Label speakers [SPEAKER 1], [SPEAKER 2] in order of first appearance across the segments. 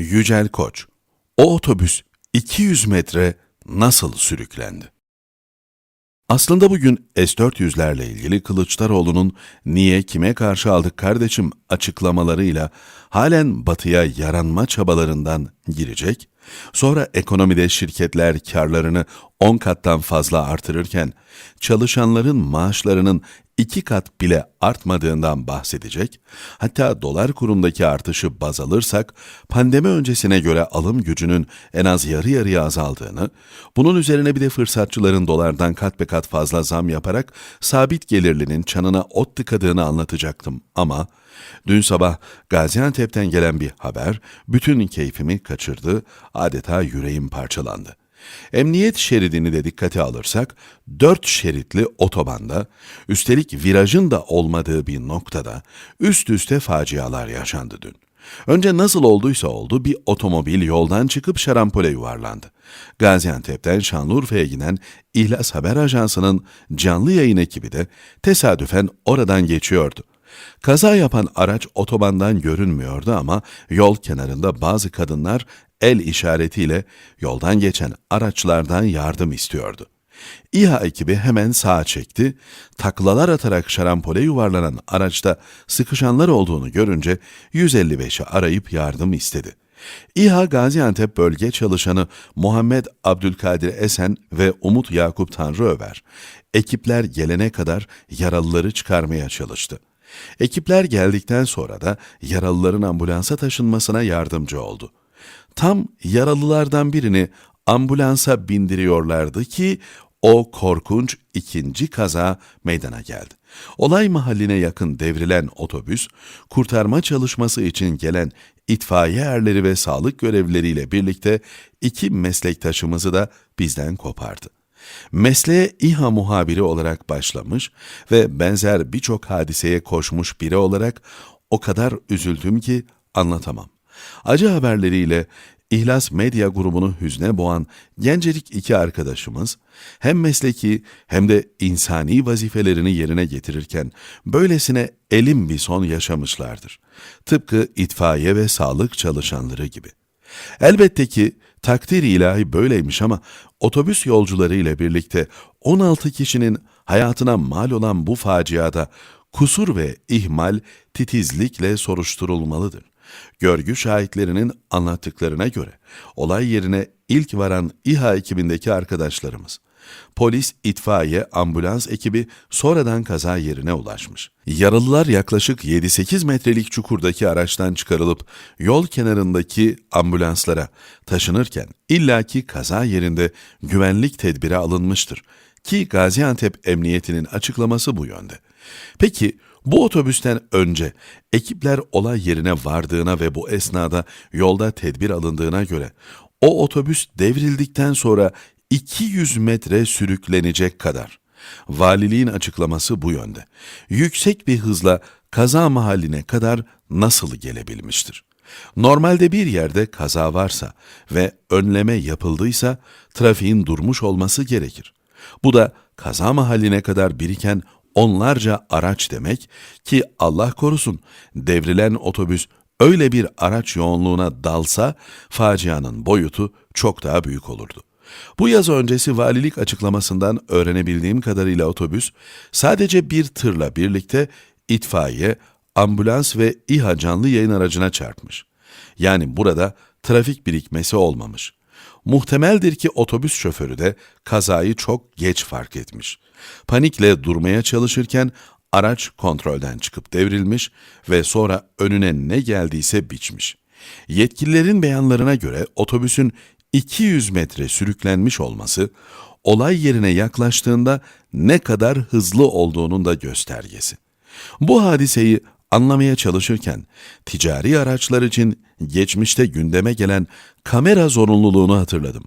[SPEAKER 1] Yücel Koç, o otobüs 200 metre nasıl sürüklendi? Aslında bugün S-400'lerle ilgili Kılıçdaroğlu'nun niye kime karşı aldık kardeşim açıklamalarıyla halen batıya yaranma çabalarından girecek, sonra ekonomide şirketler karlarını 10 kattan fazla artırırken çalışanların maaşlarının iki kat bile artmadığından bahsedecek, hatta dolar kurundaki artışı baz alırsak pandemi öncesine göre alım gücünün en az yarı yarıya azaldığını, bunun üzerine bir de fırsatçıların dolardan kat be kat fazla zam yaparak sabit gelirlinin çanına ot tıkadığını anlatacaktım. Ama dün sabah Gaziantep'ten gelen bir haber bütün keyfimi kaçırdı, adeta yüreğim parçalandı. Emniyet şeridini de dikkate alırsak, dört şeritli otobanda, üstelik virajın da olmadığı bir noktada üst üste facialar yaşandı dün. Önce nasıl olduysa oldu bir otomobil yoldan çıkıp şarampole yuvarlandı. Gaziantep'ten Şanlıurfa'ya giden İhlas Haber Ajansı'nın canlı yayın ekibi de tesadüfen oradan geçiyordu. Kaza yapan araç otobandan görünmüyordu ama yol kenarında bazı kadınlar el işaretiyle yoldan geçen araçlardan yardım istiyordu. İHA ekibi hemen sağa çekti, taklalar atarak şarampole yuvarlanan araçta sıkışanlar olduğunu görünce 155'i arayıp yardım istedi. İHA Gaziantep bölge çalışanı Muhammed Abdülkadir Esen ve Umut Yakup Tanrıöver, ekipler gelene kadar yaralıları çıkarmaya çalıştı. Ekipler geldikten sonra da yaralıların ambulansa taşınmasına yardımcı oldu. Tam yaralılardan birini ambulansa bindiriyorlardı ki o korkunç ikinci kaza meydana geldi. Olay mahalline yakın devrilen otobüs, kurtarma çalışması için gelen itfaiye erleri ve sağlık görevlileriyle birlikte iki meslektaşımızı da bizden kopardı. Mesleğe İHA muhabiri olarak başlamış ve benzer birçok hadiseye koşmuş biri olarak o kadar üzüldüm ki anlatamam. Acı haberleriyle İhlas Medya grubunu hüzne boğan gencecik iki arkadaşımız hem mesleki hem de insani vazifelerini yerine getirirken böylesine elim bir son yaşamışlardır. Tıpkı itfaiye ve sağlık çalışanları gibi. Elbette ki takdir ilahi böyleymiş ama otobüs yolcuları ile birlikte 16 kişinin hayatına mal olan bu faciada kusur ve ihmal titizlikle soruşturulmalıdır. Görgü şahitlerinin anlattıklarına göre olay yerine ilk varan İHA ekibindeki arkadaşlarımız, polis, itfaiye, ambulans ekibi sonradan kaza yerine ulaşmış. Yaralılar yaklaşık 7-8 metrelik çukurdaki araçtan çıkarılıp yol kenarındaki ambulanslara taşınırken illaki kaza yerinde güvenlik tedbiri alınmıştır ki Gaziantep Emniyeti'nin açıklaması bu yönde. Peki bu otobüsten önce ekipler olay yerine vardığına ve bu esnada yolda tedbir alındığına göre o otobüs devrildikten sonra 200 metre sürüklenecek kadar. Valiliğin açıklaması bu yönde. Yüksek bir hızla kaza mahalline kadar nasıl gelebilmiştir? Normalde bir yerde kaza varsa ve önleme yapıldıysa trafiğin durmuş olması gerekir. Bu da kaza mahalline kadar biriken onlarca araç demek ki Allah korusun devrilen otobüs öyle bir araç yoğunluğuna dalsa facianın boyutu çok daha büyük olurdu. Bu yaz öncesi valilik açıklamasından öğrenebildiğim kadarıyla otobüs sadece bir tırla birlikte itfaiye, ambulans ve İHA canlı yayın aracına çarpmış. Yani burada trafik birikmesi olmamış. Muhtemeldir ki otobüs şoförü de kazayı çok geç fark etmiş. Panikle durmaya çalışırken araç kontrolden çıkıp devrilmiş ve sonra önüne ne geldiyse biçmiş. Yetkililerin beyanlarına göre otobüsün 200 metre sürüklenmiş olması, olay yerine yaklaştığında ne kadar hızlı olduğunun da göstergesi. Bu hadiseyi anlamaya çalışırken ticari araçlar için geçmişte gündeme gelen kamera zorunluluğunu hatırladım.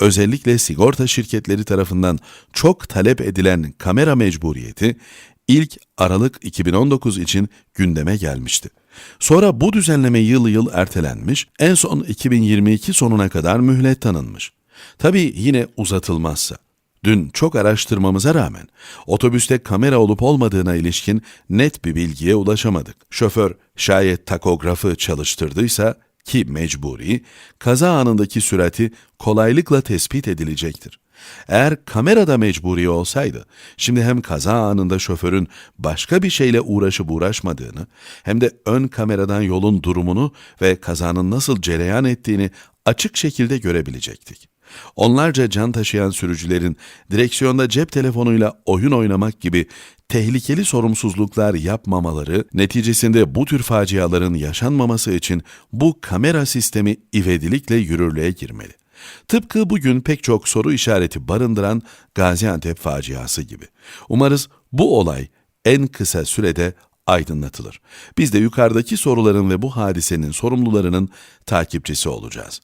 [SPEAKER 1] Özellikle sigorta şirketleri tarafından çok talep edilen kamera mecburiyeti ilk Aralık 2019 için gündeme gelmişti. Sonra bu düzenleme yıl yıl ertelenmiş, en son 2022 sonuna kadar mühlet tanınmış. Tabii yine uzatılmazsa. Dün çok araştırmamıza rağmen otobüste kamera olup olmadığına ilişkin net bir bilgiye ulaşamadık. Şoför şayet takografı çalıştırdıysa ki mecburi, kaza anındaki sürati kolaylıkla tespit edilecektir. Eğer kamerada mecburi olsaydı, şimdi hem kaza anında şoförün başka bir şeyle uğraşıp uğraşmadığını, hem de ön kameradan yolun durumunu ve kazanın nasıl cereyan ettiğini açık şekilde görebilecektik. Onlarca can taşıyan sürücülerin direksiyonda cep telefonuyla oyun oynamak gibi tehlikeli sorumsuzluklar yapmamaları neticesinde bu tür faciaların yaşanmaması için bu kamera sistemi ivedilikle yürürlüğe girmeli. Tıpkı bugün pek çok soru işareti barındıran Gaziantep faciası gibi. Umarız bu olay en kısa sürede aydınlatılır. Biz de yukarıdaki soruların ve bu hadisenin sorumlularının takipçisi olacağız.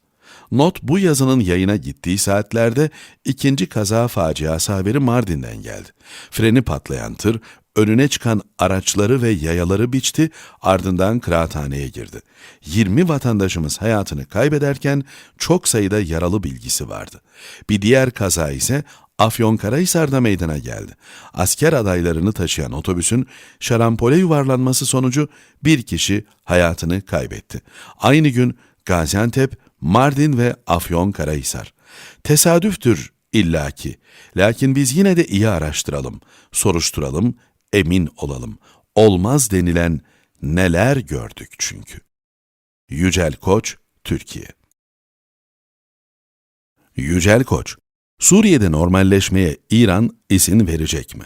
[SPEAKER 1] Not bu yazının yayına gittiği saatlerde ikinci kaza faciası haberi Mardin'den geldi. Freni patlayan tır önüne çıkan araçları ve yayaları biçti, ardından kıraathaneye girdi. 20 vatandaşımız hayatını kaybederken çok sayıda yaralı bilgisi vardı. Bir diğer kaza ise Afyonkarahisar'da meydana geldi. Asker adaylarını taşıyan otobüsün şarampole yuvarlanması sonucu bir kişi hayatını kaybetti. Aynı gün Gaziantep, Mardin ve Afyonkarahisar. Tesadüftür illaki. Lakin biz yine de iyi araştıralım, soruşturalım, emin olalım. Olmaz denilen neler gördük çünkü. Yücel Koç, Türkiye Yücel Koç, Suriye'de normalleşmeye İran izin verecek mi?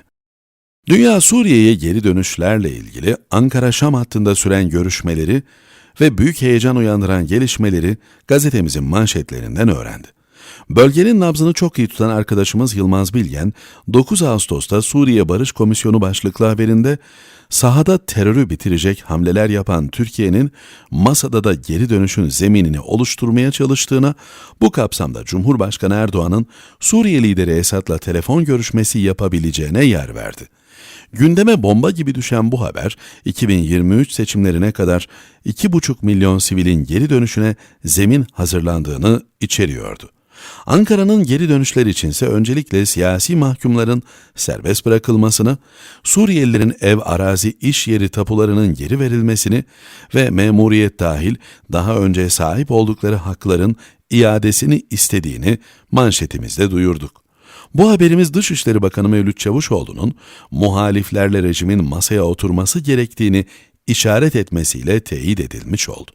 [SPEAKER 1] Dünya Suriye'ye geri dönüşlerle ilgili Ankara-Şam hattında süren görüşmeleri ve büyük heyecan uyandıran gelişmeleri gazetemizin manşetlerinden öğrendi. Bölgenin nabzını çok iyi tutan arkadaşımız Yılmaz Bilgen, 9 Ağustos'ta Suriye Barış Komisyonu başlıklı haberinde sahada terörü bitirecek hamleler yapan Türkiye'nin masada da geri dönüşün zeminini oluşturmaya çalıştığına, bu kapsamda Cumhurbaşkanı Erdoğan'ın Suriye lideri Esad'la telefon görüşmesi yapabileceğine yer verdi. Gündeme bomba gibi düşen bu haber 2023 seçimlerine kadar 2,5 milyon sivilin geri dönüşüne zemin hazırlandığını içeriyordu. Ankara'nın geri dönüşler içinse öncelikle siyasi mahkumların serbest bırakılmasını, Suriyelilerin ev, arazi, iş yeri tapularının geri verilmesini ve memuriyet dahil daha önce sahip oldukları hakların iadesini istediğini manşetimizde duyurduk. Bu haberimiz Dışişleri Bakanı Mevlüt Çavuşoğlu'nun muhaliflerle rejimin masaya oturması gerektiğini işaret etmesiyle teyit edilmiş oldu.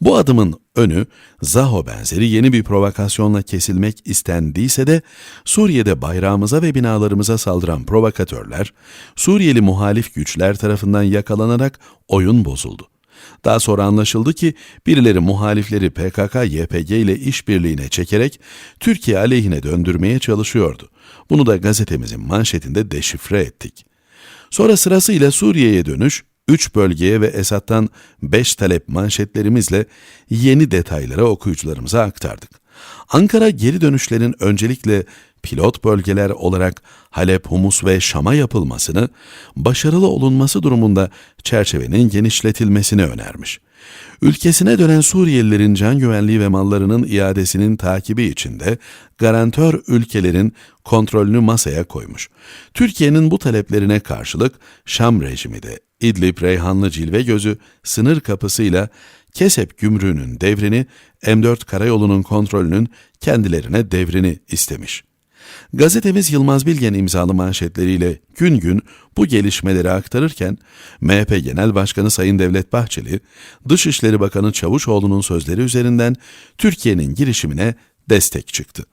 [SPEAKER 1] Bu adımın önü Zaho benzeri yeni bir provokasyonla kesilmek istendiyse de Suriye'de bayrağımıza ve binalarımıza saldıran provokatörler Suriyeli muhalif güçler tarafından yakalanarak oyun bozuldu. Daha sonra anlaşıldı ki birileri muhalifleri PKK-YPG ile işbirliğine çekerek Türkiye aleyhine döndürmeye çalışıyordu. Bunu da gazetemizin manşetinde deşifre ettik. Sonra sırasıyla Suriye'ye dönüş, 3 bölgeye ve Esad'dan 5 talep manşetlerimizle yeni detayları okuyucularımıza aktardık. Ankara geri dönüşlerin öncelikle pilot bölgeler olarak Halep, Humus ve Şam'a yapılmasını, başarılı olunması durumunda çerçevenin genişletilmesini önermiş. Ülkesine dönen Suriyelilerin can güvenliği ve mallarının iadesinin takibi içinde garantör ülkelerin kontrolünü masaya koymuş. Türkiye'nin bu taleplerine karşılık Şam rejimi de İdlib Reyhanlı Cilve Gözü sınır kapısıyla Kesep gümrüğünün devrini, M4 karayolunun kontrolünün kendilerine devrini istemiş. Gazetemiz Yılmaz Bilgen imzalı manşetleriyle gün gün bu gelişmeleri aktarırken MHP Genel Başkanı Sayın Devlet Bahçeli, Dışişleri Bakanı Çavuşoğlu'nun sözleri üzerinden Türkiye'nin girişimine destek çıktı.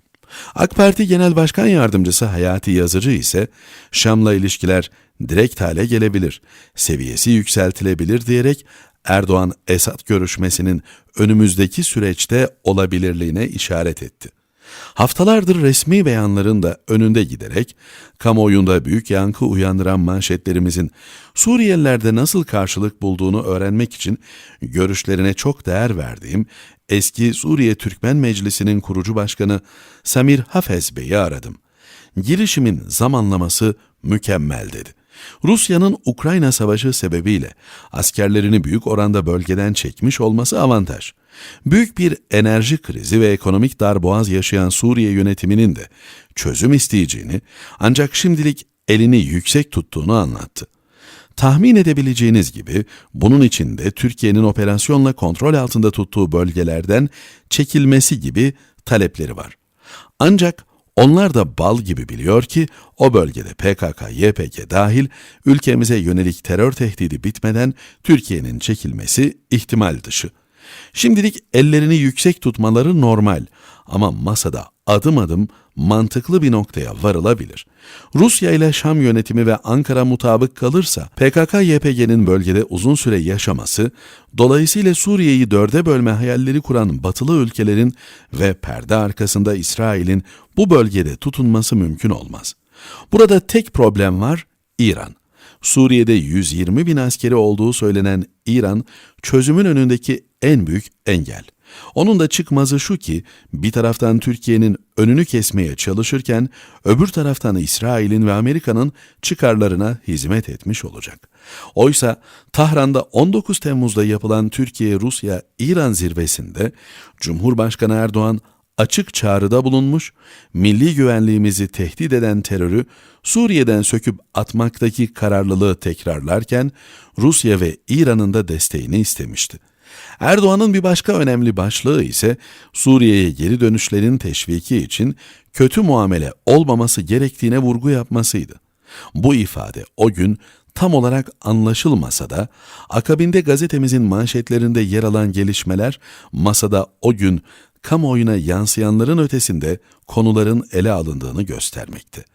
[SPEAKER 1] AK Parti Genel Başkan Yardımcısı Hayati Yazıcı ise Şam'la ilişkiler direkt hale gelebilir, seviyesi yükseltilebilir diyerek Erdoğan-Esad görüşmesinin önümüzdeki süreçte olabilirliğine işaret etti. Haftalardır resmi beyanların da önünde giderek kamuoyunda büyük yankı uyandıran manşetlerimizin Suriyelilerde nasıl karşılık bulduğunu öğrenmek için görüşlerine çok değer verdiğim eski Suriye Türkmen Meclisi'nin kurucu başkanı Samir Hafez Bey'i aradım. Girişimin zamanlaması mükemmel dedi. Rusya'nın Ukrayna savaşı sebebiyle askerlerini büyük oranda bölgeden çekmiş olması avantaj. Büyük bir enerji krizi ve ekonomik darboğaz yaşayan Suriye yönetiminin de çözüm isteyeceğini ancak şimdilik elini yüksek tuttuğunu anlattı. Tahmin edebileceğiniz gibi bunun içinde Türkiye'nin operasyonla kontrol altında tuttuğu bölgelerden çekilmesi gibi talepleri var. Ancak onlar da bal gibi biliyor ki o bölgede PKK, YPG dahil ülkemize yönelik terör tehdidi bitmeden Türkiye'nin çekilmesi ihtimal dışı. Şimdilik ellerini yüksek tutmaları normal ama masada adım adım mantıklı bir noktaya varılabilir. Rusya ile Şam yönetimi ve Ankara mutabık kalırsa PKK-YPG'nin bölgede uzun süre yaşaması, dolayısıyla Suriye'yi dörde bölme hayalleri kuran batılı ülkelerin ve perde arkasında İsrail'in bu bölgede tutunması mümkün olmaz. Burada tek problem var, İran. Suriye'de 120 bin askeri olduğu söylenen İran, çözümün önündeki en büyük engel. Onun da çıkmazı şu ki, bir taraftan Türkiye'nin önünü kesmeye çalışırken, öbür taraftan İsrail'in ve Amerika'nın çıkarlarına hizmet etmiş olacak. Oysa Tahran'da 19 Temmuz'da yapılan Türkiye-Rusya-İran zirvesinde, Cumhurbaşkanı Erdoğan açık çağrıda bulunmuş, milli güvenliğimizi tehdit eden terörü Suriye'den söküp atmaktaki kararlılığı tekrarlarken Rusya ve İran'ın da desteğini istemişti. Erdoğan'ın bir başka önemli başlığı ise Suriye'ye geri dönüşlerin teşviki için kötü muamele olmaması gerektiğine vurgu yapmasıydı. Bu ifade o gün tam olarak anlaşılmasa da akabinde gazetemizin manşetlerinde yer alan gelişmeler masada o gün kamuoyuna yansıyanların ötesinde konuların ele alındığını göstermekte.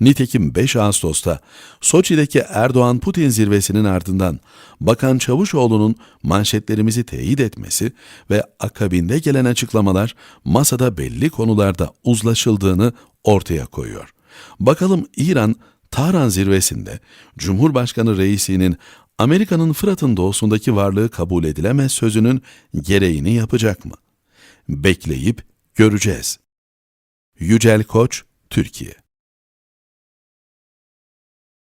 [SPEAKER 1] Nitekim 5 Ağustos'ta Soçi'deki Erdoğan-Putin zirvesinin ardından Bakan Çavuşoğlu'nun manşetlerimizi teyit etmesi ve akabinde gelen açıklamalar masada belli konularda uzlaşıldığını ortaya koyuyor. Bakalım İran Tahran zirvesinde Cumhurbaşkanı reisinin Amerika'nın Fırat'ın doğusundaki varlığı kabul edilemez sözünün gereğini yapacak mı? Bekleyip göreceğiz. Yücel Koç, Türkiye